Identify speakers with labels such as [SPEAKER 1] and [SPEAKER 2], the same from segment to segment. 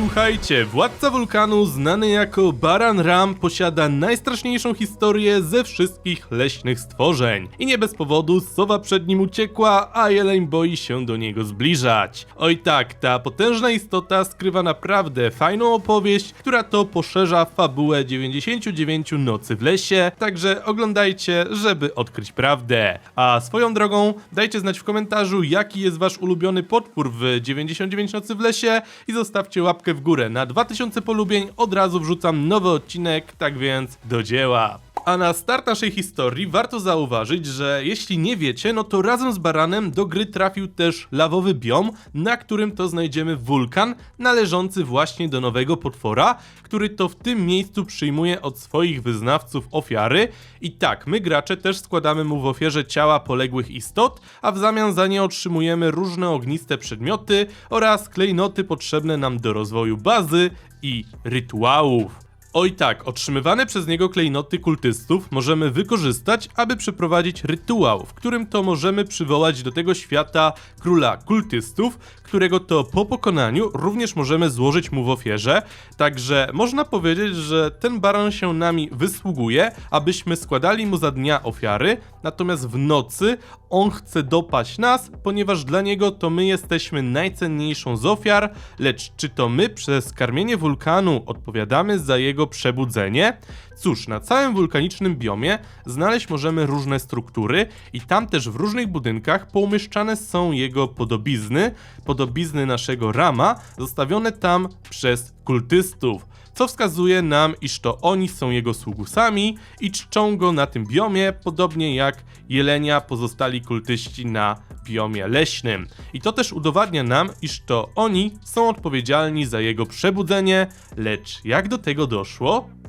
[SPEAKER 1] słuchajcie, władca wulkanu znany jako Baran Ram posiada najstraszniejszą historię ze wszystkich leśnych stworzeń. I nie bez powodu sowa przed nim uciekła, a jeleń boi się do niego zbliżać. Oj tak, ta potężna istota skrywa naprawdę fajną opowieść, która to poszerza fabułę 99 nocy w lesie, także oglądajcie, żeby odkryć prawdę. A swoją drogą, dajcie znać w komentarzu, jaki jest wasz ulubiony potwór w 99 nocy w lesie i zostawcie łapkę w górę. Na 2000 polubień od razu wrzucam nowy odcinek, tak więc do dzieła. A na start naszej historii warto zauważyć, że jeśli nie wiecie, no to razem z Baranem do gry trafił też lawowy biom, na którym to znajdziemy wulkan należący właśnie do nowego potwora, który to w tym miejscu przyjmuje od swoich wyznawców ofiary. I tak, my gracze też składamy mu w ofierze ciała poległych istot, a w zamian za nie otrzymujemy różne ogniste przedmioty oraz klejnoty potrzebne nam do rozwoju bazy i rytuałów. Oj tak, otrzymywane przez niego klejnoty kultystów możemy wykorzystać, aby przeprowadzić rytuał, w którym to możemy przywołać do tego świata króla kultystów, którego to po pokonaniu również możemy złożyć mu w ofierze, także można powiedzieć, że ten baran się nami wysługuje, abyśmy składali mu za dnia ofiary, natomiast w nocy on chce dopaść nas, ponieważ dla niego to my jesteśmy najcenniejszą z ofiar, lecz czy to my przez karmienie wulkanu odpowiadamy za jego przebudzenie? Cóż, na całym wulkanicznym biomie znaleźć możemy różne struktury i tam też w różnych budynkach poumieszczane są jego podobizny, podobizny naszego Rama, zostawione tam przez kultystów co wskazuje nam, iż to oni są jego sługusami i czczą go na tym biomie, podobnie jak jelenia pozostali kultyści na biomie leśnym. I to też udowadnia nam, iż to oni są odpowiedzialni za jego przebudzenie, lecz jak do tego doszło?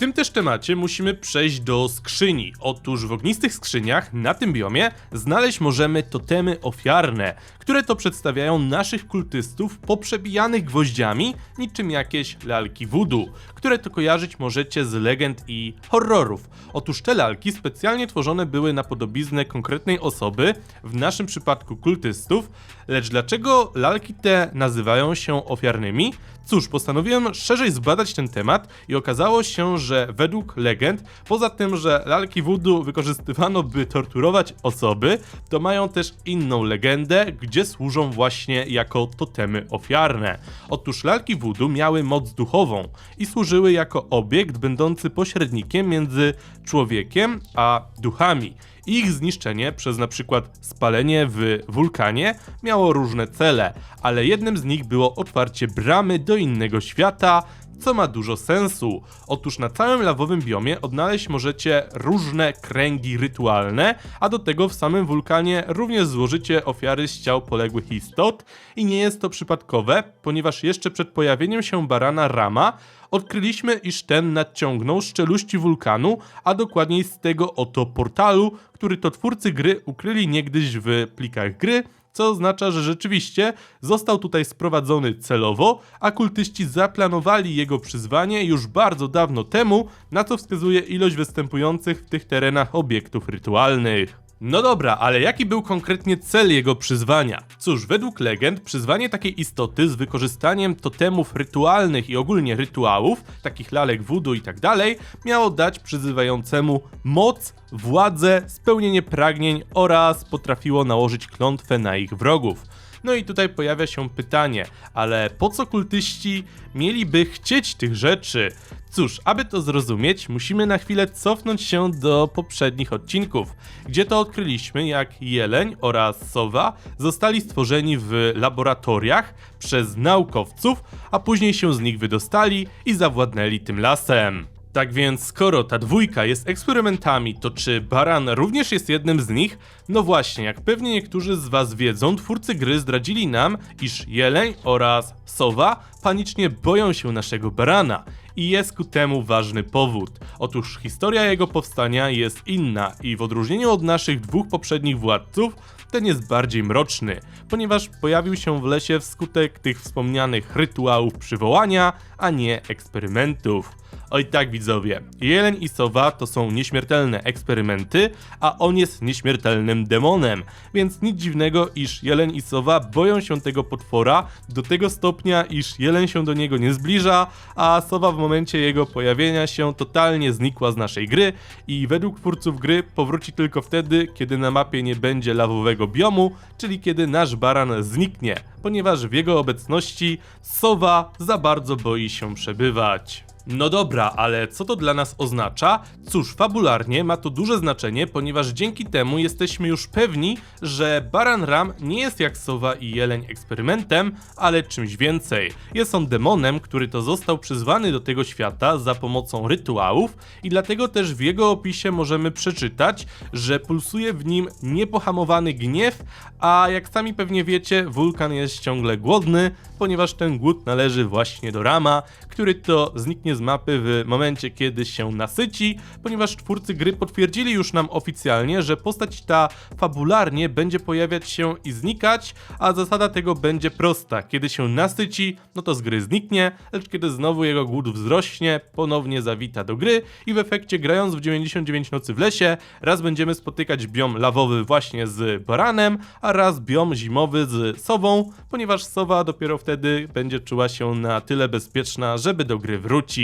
[SPEAKER 1] Tym też temacie musimy przejść do skrzyni. Otóż w ognistych skrzyniach na tym biomie znaleźć możemy totemy ofiarne, które to przedstawiają naszych kultystów poprzebijanych gwoździami, niczym jakieś lalki voodoo, które to kojarzyć możecie z legend i horrorów. Otóż te lalki specjalnie tworzone były na podobiznę konkretnej osoby, w naszym przypadku kultystów, lecz dlaczego lalki te nazywają się ofiarnymi? Cóż, postanowiłem szerzej zbadać ten temat i okazało się, że według legend, poza tym, że lalki voodoo wykorzystywano by torturować osoby, to mają też inną legendę, gdzie służą właśnie jako totemy ofiarne. Otóż lalki voodoo miały moc duchową i służyły jako obiekt będący pośrednikiem między człowiekiem a duchami. Ich zniszczenie przez na przykład spalenie w wulkanie miało różne cele, ale jednym z nich było otwarcie bramy do innego świata, co ma dużo sensu. Otóż na całym lawowym biomie odnaleźć możecie różne kręgi rytualne, a do tego w samym wulkanie również złożycie ofiary z ciał poległych istot i nie jest to przypadkowe, ponieważ jeszcze przed pojawieniem się barana Rama odkryliśmy, iż ten nadciągnął z czeluści wulkanu, a dokładniej z tego oto portalu, który to twórcy gry ukryli niegdyś w plikach gry, co oznacza, że rzeczywiście został tutaj sprowadzony celowo, a kultyści zaplanowali jego przyzwanie już bardzo dawno temu, na co wskazuje ilość występujących w tych terenach obiektów rytualnych. No dobra, ale jaki był konkretnie cel jego przyzwania? Cóż, według legend przyzwanie takiej istoty z wykorzystaniem totemów rytualnych i ogólnie rytuałów, takich lalek voodoo i tak dalej, miało dać przyzywającemu moc, władzę, spełnienie pragnień oraz potrafiło nałożyć klątwę na ich wrogów. No i tutaj pojawia się pytanie, ale po co kultyści mieliby chcieć tych rzeczy? Cóż, aby to zrozumieć, musimy na chwilę cofnąć się do poprzednich odcinków, gdzie to odkryliśmy, jak jeleń oraz sowa zostali stworzeni w laboratoriach przez naukowców, a później się z nich wydostali i zawładnęli tym lasem. Tak więc, skoro ta dwójka jest eksperymentami, to czy Baran również jest jednym z nich? No właśnie, jak pewnie niektórzy z was wiedzą, twórcy gry zdradzili nam, iż Jeleń oraz Sowa panicznie boją się naszego Barana. I jest ku temu ważny powód. Otóż historia jego powstania jest inna i w odróżnieniu od naszych dwóch poprzednich władców, ten jest bardziej mroczny, ponieważ pojawił się w lesie wskutek tych wspomnianych rytuałów przywołania, a nie eksperymentów. Oj tak widzowie, jeleń i sowa to są nieśmiertelne eksperymenty, a on jest nieśmiertelnym demonem, więc nic dziwnego, iż jeleń i sowa boją się tego potwora do tego stopnia, iż jeleń się do niego nie zbliża, a sowa w momencie jego pojawienia się totalnie znikła z naszej gry i według twórców gry powróci tylko wtedy, kiedy na mapie nie będzie lawowego biomu, czyli kiedy nasz baran zniknie, ponieważ w jego obecności sowa za bardzo boi się przebywać. No dobra, ale co to dla nas oznacza? Cóż, fabularnie ma to duże znaczenie, ponieważ dzięki temu jesteśmy już pewni, że Baran Ram nie jest jak sowa i jeleń eksperymentem, ale czymś więcej. Jest on demonem, który to został przyzwany do tego świata za pomocą rytuałów i dlatego też w jego opisie możemy przeczytać, że pulsuje w nim niepohamowany gniew, a jak sami pewnie wiecie, wulkan jest ciągle głodny, ponieważ ten głód należy właśnie do Rama, który to zniknie z mapy w momencie, kiedy się nasyci, ponieważ twórcy gry potwierdzili już nam oficjalnie, że postać ta fabularnie będzie pojawiać się i znikać, a zasada tego będzie prosta. Kiedy się nasyci, no to z gry zniknie, lecz kiedy znowu jego głód wzrośnie, ponownie zawita do gry i w efekcie grając w 99 nocy w lesie, raz będziemy spotykać biom lawowy właśnie z baranem, a raz biom zimowy z sową, ponieważ sowa dopiero wtedy będzie czuła się na tyle bezpieczna, żeby do gry wrócić.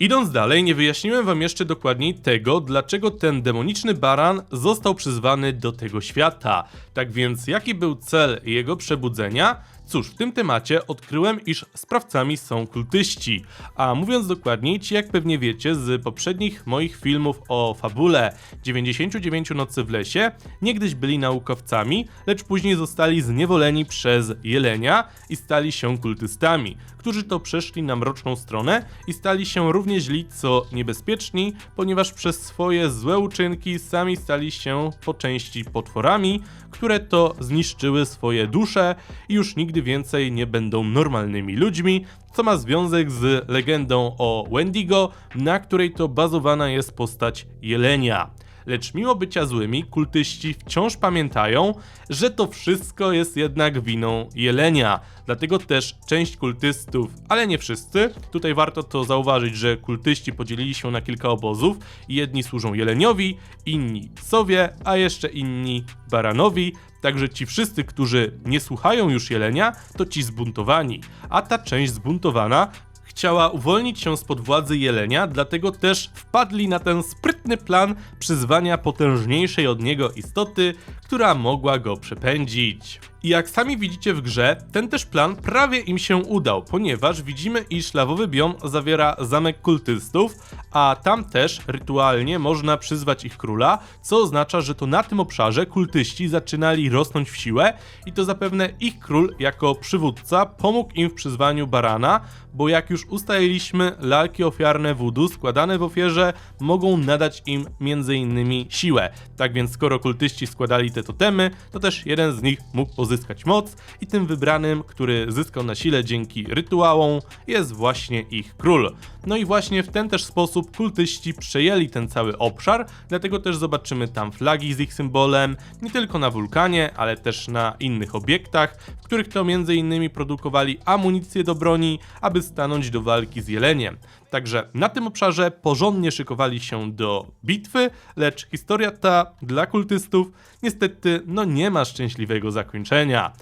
[SPEAKER 1] Idąc dalej, nie wyjaśniłem wam jeszcze dokładniej tego, dlaczego ten demoniczny baran został przyzwany do tego świata. Tak więc, jaki był cel jego przebudzenia? Cóż, w tym temacie odkryłem, iż sprawcami są kultyści. A mówiąc dokładniej, ci jak pewnie wiecie z poprzednich moich filmów o fabule 99 nocy w lesie, niegdyś byli naukowcami, lecz później zostali zniewoleni przez jelenia i stali się kultystami, którzy to przeszli na mroczną stronę i stali się równie źli co niebezpieczni, ponieważ przez swoje złe uczynki sami stali się po części potworami, które to zniszczyły swoje dusze i już nigdy więcej nie będą normalnymi ludźmi, co ma związek z legendą o Wendigo, na której to bazowana jest postać jelenia. Lecz mimo bycia złymi, kultyści wciąż pamiętają, że to wszystko jest jednak winą jelenia. Dlatego też część kultystów, ale nie wszyscy, tutaj warto to zauważyć, że kultyści podzielili się na kilka obozów jedni służą jeleniowi, inni sowie, a jeszcze inni baranowi. Także ci wszyscy, którzy nie słuchają już jelenia, to ci zbuntowani. A ta część zbuntowana chciała uwolnić się spod władzy jelenia, dlatego też wpadli na ten sprytny plan przyzwania potężniejszej od niego istoty, która mogła go przepędzić. I jak sami widzicie w grze, ten też plan prawie im się udał, ponieważ widzimy, iż lawowy biom zawiera zamek kultystów, a tam też rytualnie można przyzwać ich króla, co oznacza, że to na tym obszarze kultyści zaczynali rosnąć w siłę i to zapewne ich król jako przywódca pomógł im w przyzwaniu barana, bo jak już ustaliliśmy, lalki ofiarne voodoo składane w ofierze mogą nadać im m.in. siłę. Tak więc skoro kultyści składali te totemy, to też jeden z nich mógł pozyskać moc i tym wybranym, który zyskał na sile dzięki rytuałom, jest właśnie ich król. No i właśnie w ten też sposób kultyści przejęli ten cały obszar, dlatego też zobaczymy tam flagi z ich symbolem, nie tylko na wulkanie, ale też na innych obiektach, w których to m.in. produkowali amunicję do broni, aby stanąć do walki z jeleniem. Także na tym obszarze porządnie szykowali się do bitwy, lecz historia ta dla kultystów niestety no nie ma szczęśliwego zakończenia.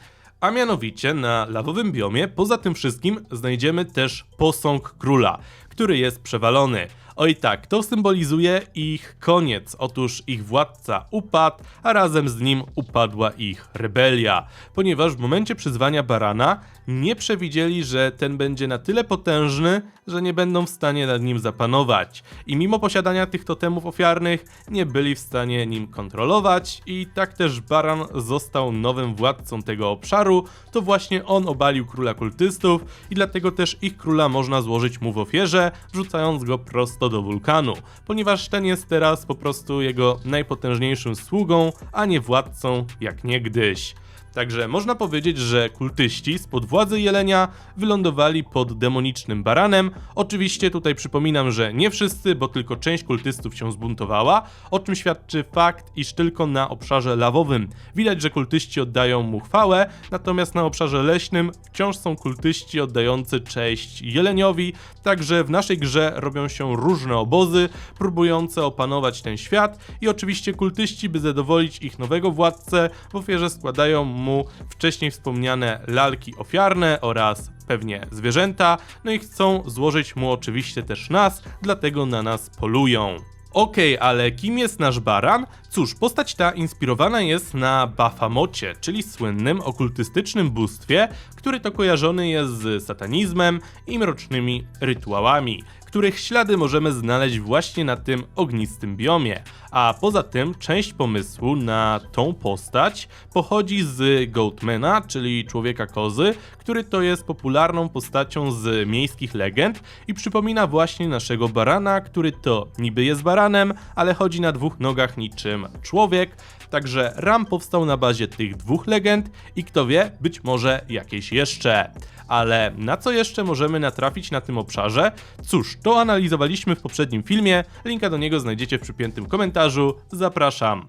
[SPEAKER 1] A mianowicie na lawowym biomie poza tym wszystkim znajdziemy też posąg króla, który jest przewalony. Oj tak, to symbolizuje ich koniec. Otóż ich władca upadł, a razem z nim upadła ich rebelia. Ponieważ w momencie przyzwania barana nie przewidzieli, że ten będzie na tyle potężny, że nie będą w stanie nad nim zapanować. I mimo posiadania tych totemów ofiarnych, nie byli w stanie nim kontrolować i tak też Baran został nowym władcą tego obszaru, to właśnie on obalił króla kultystów i dlatego też ich króla można złożyć mu w ofierze, wrzucając go prosto do wulkanu, ponieważ ten jest teraz po prostu jego najpotężniejszym sługą, a nie władcą jak niegdyś. Także można powiedzieć, że kultyści spod władzy jelenia wylądowali pod demonicznym baranem. Oczywiście tutaj przypominam, że nie wszyscy, bo tylko część kultystów się zbuntowała, o czym świadczy fakt, iż tylko na obszarze lawowym. Widać, że kultyści oddają mu chwałę, natomiast na obszarze leśnym wciąż są kultyści oddający cześć jeleniowi, także w naszej grze robią się różne obozy, próbujące opanować ten świat i oczywiście kultyści, by zadowolić ich nowego władcę, w ofierze składają mu wcześniej wspomniane lalki ofiarne oraz pewnie zwierzęta, no i chcą złożyć mu oczywiście też nas, dlatego na nas polują. Okej, ale kim jest nasz baran? Cóż, postać ta inspirowana jest na Bafamocie, czyli słynnym okultystycznym bóstwie, który to kojarzony jest z satanizmem i mrocznymi rytuałami, których ślady możemy znaleźć właśnie na tym ognistym biomie. A poza tym część pomysłu na tą postać pochodzi z Goatmana, czyli człowieka kozy, który to jest popularną postacią z miejskich legend i przypomina właśnie naszego barana, który to niby jest baranem, ale chodzi na dwóch nogach niczym człowiek. Także Ram powstał na bazie tych dwóch legend i kto wie, być może jakieś jeszcze. Ale na co jeszcze możemy natrafić na tym obszarze? Cóż, to analizowaliśmy w poprzednim filmie, linka do niego znajdziecie w przypiętym komentarzu, zapraszam.